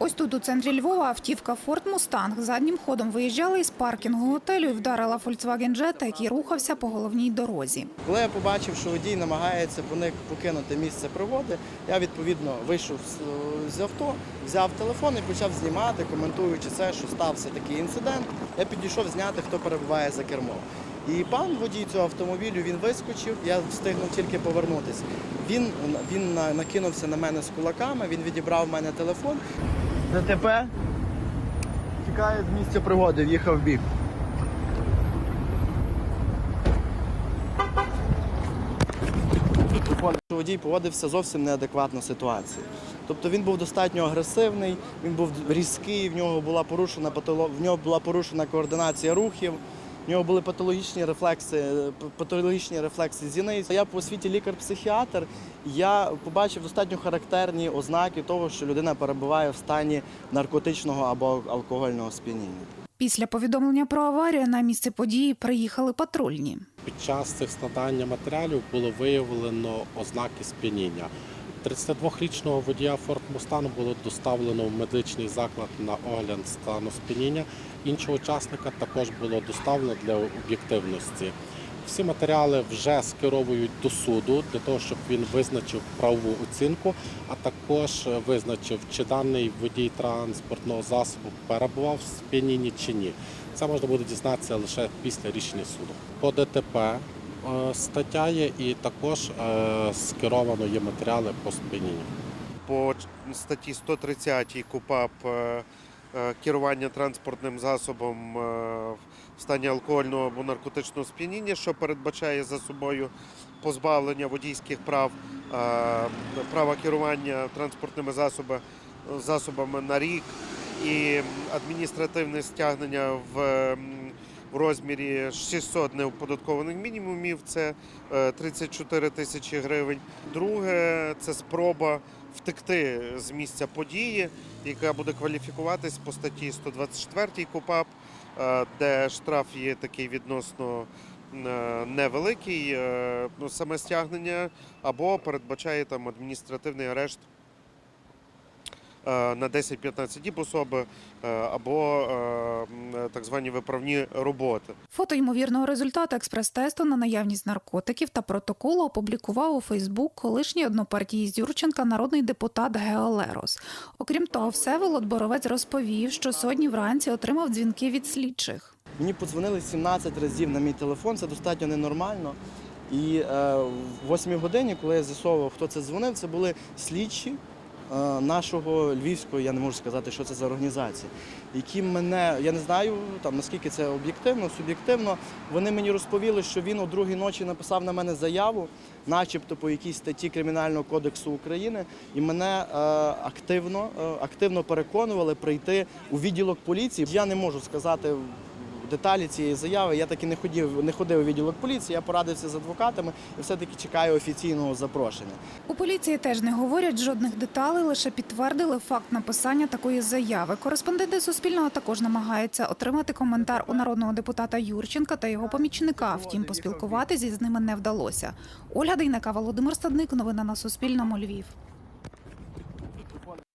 Ось тут у центрі Львова автівка Ford Mustang заднім ходом виїжджала із паркінгу готелю і вдарила Volkswagen Jetta, який рухався по головній дорозі. Коли я побачив, що водій намагається покинути місце пригоди, я відповідно вийшов з авто, взяв телефон і почав знімати, коментуючи це, що стався такий інцидент. Я підійшов зняти, хто перебуває за кермом. І пан водій цього автомобілю він вискочив, я встигнув тільки повернутися. Він, він накинувся на мене з кулаками, він відібрав в мене телефон. ДТП тікає з місця пригоди, в'їхав в бік. водій поводився зовсім неадекватно ситуації. Тобто він був достатньо агресивний, він був різкий, в нього була порушена в нього була порушена координація рухів, в нього були патологічні рефлекси, патологічні рефлекси зіниць. Я по освіті лікар-психіатр. Я побачив достатньо характерні ознаки того, що людина перебуває в стані наркотичного або алкогольного сп'яніння. Після повідомлення про аварію на місце події приїхали патрульні. Під час цих складання матеріалів було виявлено ознаки сп'яніння. 32-річного водія Ford Mustang було доставлено в медичний заклад на огляд стану сп'яніння. Іншого учасника також було доставлено для об'єктивності. Всі матеріали вже скеровують до суду для того, щоб він визначив правову оцінку, а також визначив, чи даний водій транспортного засобу перебував в сп'янінні чи ні. Це можна буде дізнатися лише після рішення суду. По ДТП стаття є і також е, скеровано є матеріали по сп'янінню. по статті 130 КУПАП е, е, керування транспортним засобом е, в стані алкогольного або наркотичного сп'яніння, що передбачає за собою позбавлення водійських прав, е, права керування транспортними засоби- засобами на рік і адміністративне стягнення в в розмірі 600 неоподаткованих мінімумів, це е, 34 тисячі гривень. Друге, це спроба втекти з місця події, яка буде кваліфікуватись по статті 124 КУПАП, е, де штраф є такий відносно е, невеликий, е, ну, саме стягнення, або передбачає там адміністративний арешт е, на 10-15 діб особи, е, або е, так звані виправні роботи. Фото ймовірного результату експрес-тесту на наявність наркотиків та протоколу опублікував у Фейсбук колишній однопартієць Юрченка народний депутат Гео Лерос. Окрім того, Всеволод Боровець розповів, що сьогодні вранці отримав дзвінки від слідчих. Мені подзвонили 17 разів на мій телефон, це достатньо ненормально. І е, в 8 годині, коли я з'ясовував, хто це дзвонив, це були слідчі е, нашого львівського, я не можу сказати, що це за організація, які мене, я не знаю там наскільки це об'єктивно, суб'єктивно. Вони мені розповіли, що він о другій ночі написав на мене заяву, начебто по якійсь статті Кримінального кодексу України, і мене е, активно, е, активно переконували прийти у відділок поліції. Я не можу сказати деталі цієї заяви. Я таки не ходив, не ходив у відділок поліції, я порадився з адвокатами і все-таки чекаю офіційного запрошення. У поліції теж не говорять жодних деталей, лише підтвердили факт написання такої заяви. Кореспонденти Суспільного також намагаються отримати коментар у народного депутата Юрченка та його помічника. Втім, поспілкуватися з ними не вдалося. Ольга Дейнека, Володимир Стадник. Новини на Суспільному. Львів.